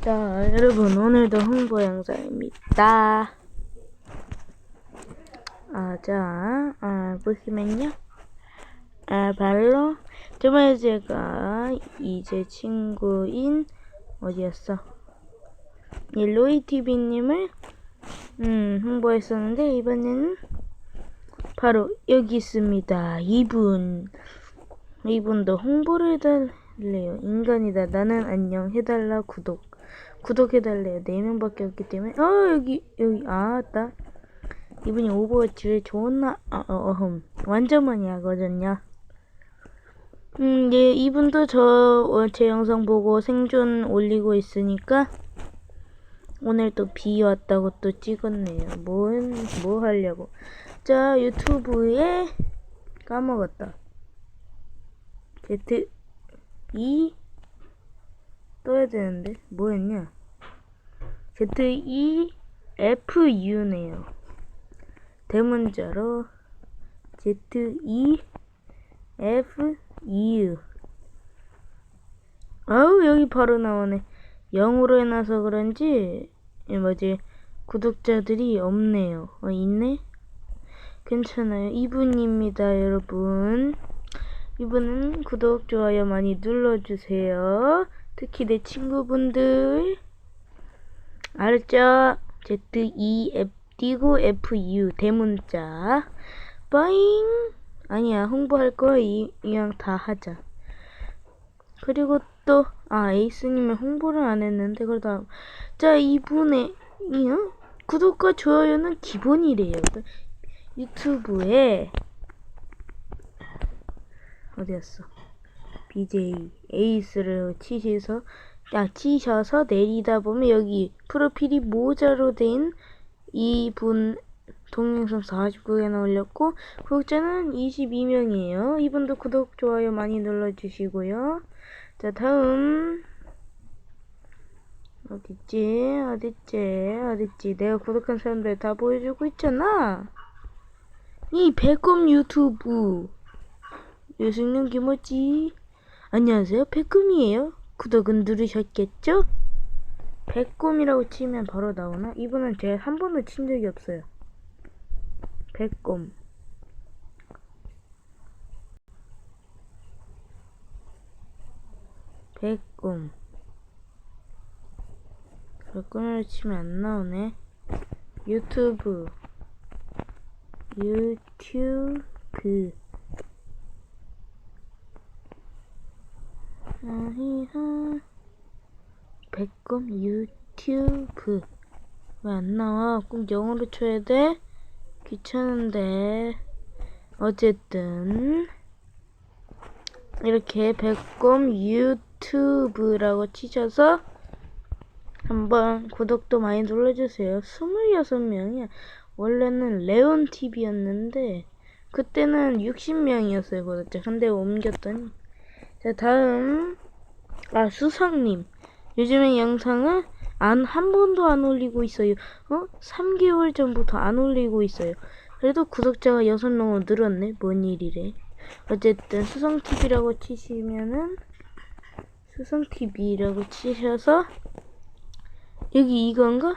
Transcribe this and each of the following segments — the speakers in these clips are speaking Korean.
자, 여러분, 오늘도 홍보 영상입니다. 아, 자, 아, 보시면요. 아, 바로, 저번에 제가 이제 친구인, 어디였어? 이 로이TV님을, 음, 홍보했었는데, 이번에는 바로 여기 있습니다. 이분. 이분도 홍보를 해달래요. 인간이다. 나는 안녕. 해달라. 구독. 구독해달래요. 4명밖에 없기 때문에. 어, 여기, 여기, 아, 따. 이분이 오버워치를 좋나, 아, 어, 어흠. 완전 많이 하거든요. 음, 예, 이분도 저, 어, 제 영상 보고 생존 올리고 있으니까, 오늘 또 비 왔다고 또 찍었네요. 뭔, 뭐 하려고. 자, 유튜브에, 까먹었다. Z, E, 떠야 되는데, 뭐였냐? Z, E, F, U네요. 대문자로, Z, E, F, U. 아우, 여기 바로 나오네. 0으로 해놔서 그런지, 이 뭐지, 구독자들이 없네요. 어, 있네? 괜찮아요. 이분입니다, 여러분. 이분은 구독, 좋아요 많이 눌러주세요. 특히 내 친구분들. 알았죠? Z, E, F, 띄고 F, U, 대문자. 빠잉! 아니야, 홍보할 거 이, 이왕 다 하자. 그리고 또, 아, 에이스님은 홍보를 안 했는데, 그러다, 자, 이분의, 이, 어? 구독과 좋아요는 기본이래요. 유튜브에, 어디였어? BJ 에이스를 치셔서 아, 치셔서 내리다 보면 여기 프로필이 모자로 된 이분 동영상 49개나 올렸고 구독자는 22명이에요. 이분도 구독 좋아요 많이 눌러주시고요. 자 다음. 어딨지? 어딨지? 어딨지? 내가 구독한 사람들 다 보여주고 있잖아. 이 배꼽 유튜브. 요승님 김어지? 안녕하세요. 백금이에요 구독은 누르셨겠죠? 백곰이라고 치면 바로 나오나? 이분은 제가 한 번도 친 적이 없어요. 백곰. 백곰. 백곰으로 치면 안 나오네. 유튜브. 유튜브 아히하 백곰 유튜브 왜 안 나와? 꼭 영어로 쳐야 돼? 귀찮은데. 어쨌든 이렇게 백곰 유튜브라고 치셔서 한번 구독도 많이 눌러주세요. 26명이야. 원래는 레온TV였는데 그때는 60명이었어요 구독자 근데 옮겼더니 자, 다음. 아, 수상님. 요즘에 영상을 안, 한 번도 안 올리고 있어요. 어? 3개월 전부터 안 올리고 있어요. 그래도 구독자가 6명으로 늘었네. 뭔 일이래. 어쨌든, 수성TV라고 치시면은, 수성TV라고 치셔서, 여기 이건가?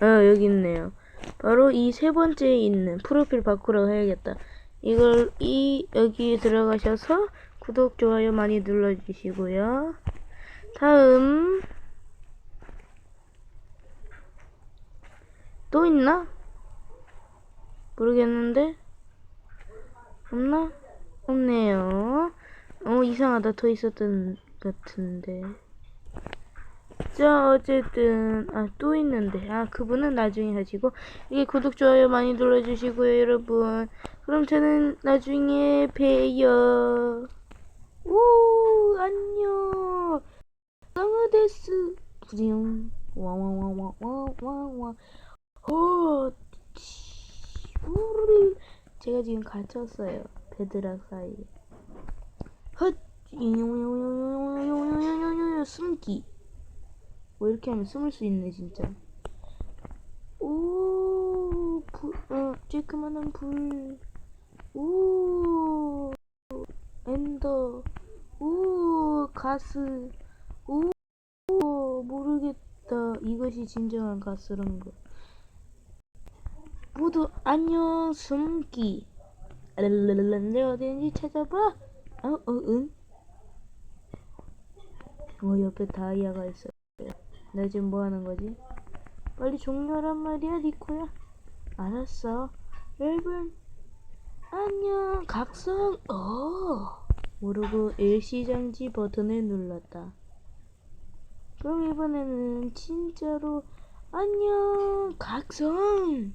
아, 여기 있네요. 바로 이 세 번째에 있는 프로필 바꾸라고 해야겠다. 이걸, 이, 여기 들어가셔서, 구독, 좋아요 많이 눌러주시고요. 다음 또 있나? 모르겠는데 없나? 없네요. 어 이상하다 더 있었던 같은데. 자 어쨌든 아 또 있는데 아 그분은 나중에 하시고 이게 구독 좋아요 많이 눌러주시고요 여러분 그럼 저는 나중에 봬요. 오 안녕 쌍화데스 부지용 와와와와와와와 어 우르르 제가 지금 갇혔어요 베드락 사이에 헛 숨기 뭐 이렇게 하면 숨을 수 있네 진짜 오 불, 어, 쬐끄만한 불 오, 엔더, 오, 가스, 오, 모르 이것이 진정한 가스라는 거. 모두 안녕 숨기. 랄랄랄라, 내가 어디인지 찾아봐. 어, 어, 응? 어, 옆에 다이아가 있어. 나 지금 뭐 하는 거지? 빨리 종료하란 말이야, 니코야. 알았어. 여러분, 안녕. 각성. 어. 모르고 일시정지 버튼을 눌렀다. 그럼 이번에는 진짜로 안녕. 각성.